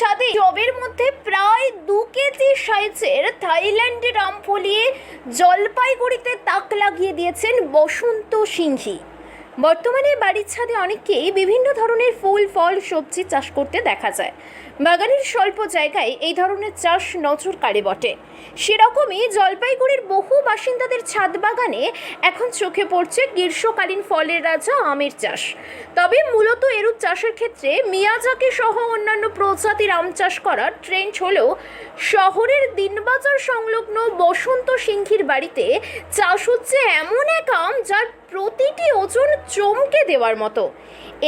ছাদে টবের মধ্যে প্রায় দু কেজি সাইজের থাইল্যান্ডের আম ফলিয়ে জলপাইগুড়িতে তাক লাগিয়ে দিয়েছেন বসন্ত সিংহী। বর্তমানে বাড়ির ছাদে অনেককেই বিভিন্ন ধরনের ফুল, ফল, সবজি চাষ করতে দেখা যায়। বাগানের স্বল্প জায়গায় এই ধরনের চাষ নজর কাড়ে বটে। সেরকমই জলপাইগুড়ির বহু বাসিন্দাদের ছাদ বাগানে এখন চোখে পড়ছে গ্রীষ্মকালীন ফলের রাজা আমের চাষ। তবে মূলত এরূপ চাষের ক্ষেত্রে মিয়াজাকি সহ অন্যান্য প্রজাতির আম চাষ করার ট্রেন্ড হলেও শহরের দিনবাজার সংলগ্ন বসন্ত সিংহীর বাড়িতে চাষ হচ্ছে এমন এক আম যার প্রতিটি ওজন চমকে দেওয়ার মতো।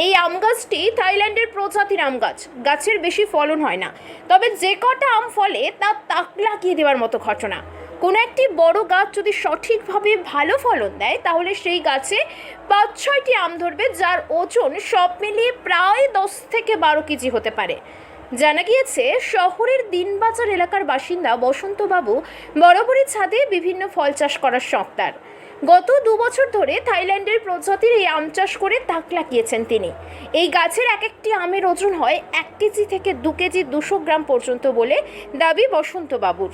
এই আম গাছটি থাইল্যান্ডের প্রজাতির আম গাছ। গাছের বেশি ফলন হয় না। তবে যে কটা আম ফলে তা তাক লাগিয়ে দেওয়ার মতো ঘটনা। কোনো একটি বড় গাছ যদি সঠিকভাবে ভালো ফলন দেয়, তাহলে সেই গাছে পাঁচ, ছয়টি আম ধরবে, যার ওজন সব মিলিয়ে প্রায় দশ থেকে বারো কেজি হতে পারে। জানা গিয়েছে, শহরের দিনবাজার এলাকার বাসিন্দা বসন্তবাবু বরাবরই ছাদে বিভিন্ন ফল চাষ করার শখ তার। গত দু বছর ধরে থাইল্যান্ডের প্রজাতির এই আম চাষ করে তাক লাগিয়েছেন তিনি। এই গাছের এক একটি আমের ওজন হয় এক কেজি থেকে দু কেজি দুশো গ্রাম পর্যন্ত বলে দাবি বসন্তবাবুর।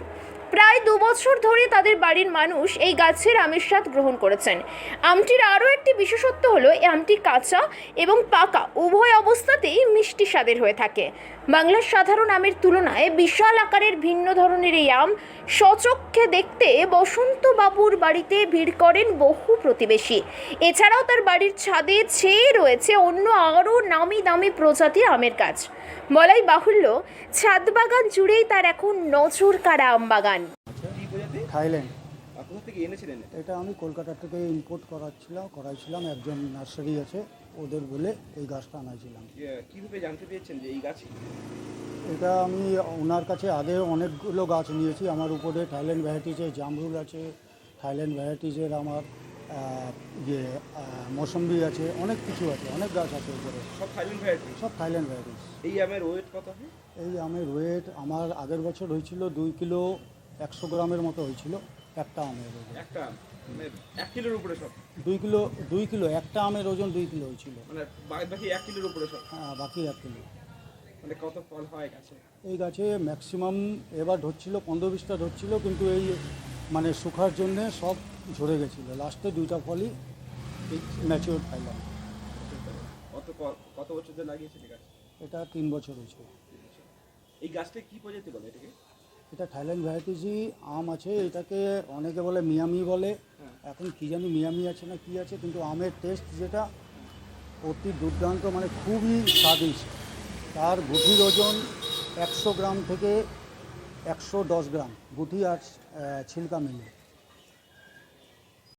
প্রায় দু বছর ধরে তাদের বাড়ির মানুষ এই গাছের আমের স্বাদ গ্রহণ করেছেন। আমটির আরও একটি বিশেষত্ব হলো, এই আমটি কাঁচা এবং পাকা, উভয় অবস্থাতেই মিষ্টি স্বাদের হয়ে থাকে। বাংলার সাধারণ আমের তুলনায় বিশাল আকারের ভিন্ন ধরনের এই আম সচক্ষে দেখতে বসন্ত বাবুর বাড়িতে ভিড় করেন বহু প্রতিবেশী। এছাড়াও তার বাড়ির ছাদে ছেয়ে রয়েছে অন্য আরও নামি দামি প্রজাতির আমের গাছ। বলাই বাহুল্য ছাদ বাগান জুড়েই তার এখন নজর কাড়া আম বাগান। থাইল্যান্ড। থেকে এনেছিলেন এটা? আমি কলকাতা থেকে ইম্পোর্ট করাচ্ছিলাম করাইছিলাম একজন নার্সারি আছে ওদের বলে এই গাছটা আনাইছিলাম। কি- কীভাবে জানতে পেরেছেন যে এই গাছ এটা আমি ওনার কাছে আগে অনেকগুলো গাছ নিয়েছি আমার উপরে থাইল্যান্ড ভ্যারাইটিসের জামরুল আছে থাইল্যান্ড ভ্যারাইটিসের আমার ইয়ে মৌসম্বি আছে অনেক কিছু আছে অনেক গাছ আছে উপরে সব থাইল্যান্ড ভ্যারাইটি সব থাইল্যান্ড ভ্যারাইটিস। এই আমের ওয়েট কত? হয় এই আমের ওয়েট আমার আগের বছর হয়েছিল দুই কিলো একশো গ্রামের মতো হয়েছিল একটা আমের ওজন। একটা মানে এক কিলোর উপরে সব? দুই কিলো দুই কিলো একটা আমের ওজন দুই কিলো হয়েছিল। মানে বাকি এক কিলোর উপরে সব? হ্যাঁ বাকি এক কিলো। মানে কত ফল হয় গাছে? এই গাছে ম্যাক্সিমাম এবার ধরছিল পনেরো বিশটা ধরছিল কিন্তু এই মানে শুকার জন্যে সব ঝরে গেছিল। লাস্টে দুইটা ফলই ম্যাচিওর পাইলাম কত কত বছর ধরে লাগিয়েছেন এই গাছ এটা তিন বছর হয়েছে। এই গাছটা কি প্রজাতি বলে এটাকে? এটা থাইল্যান্ড ভ্যারাইটিসই আম আছে এটাকে অনেকে বলে মিয়ামি বলে। এখন কী জানি মিয়ামি আছে না কি আছে কিন্তু আমের টেস্ট যেটা অতি দুর্দান্ত মানে খুবই স্বাদিষ্ট। তার গুঠির ওজন একশো গ্রাম থেকে একশো দশ গ্রাম গুটি আর ছিলকা মিলিয়ে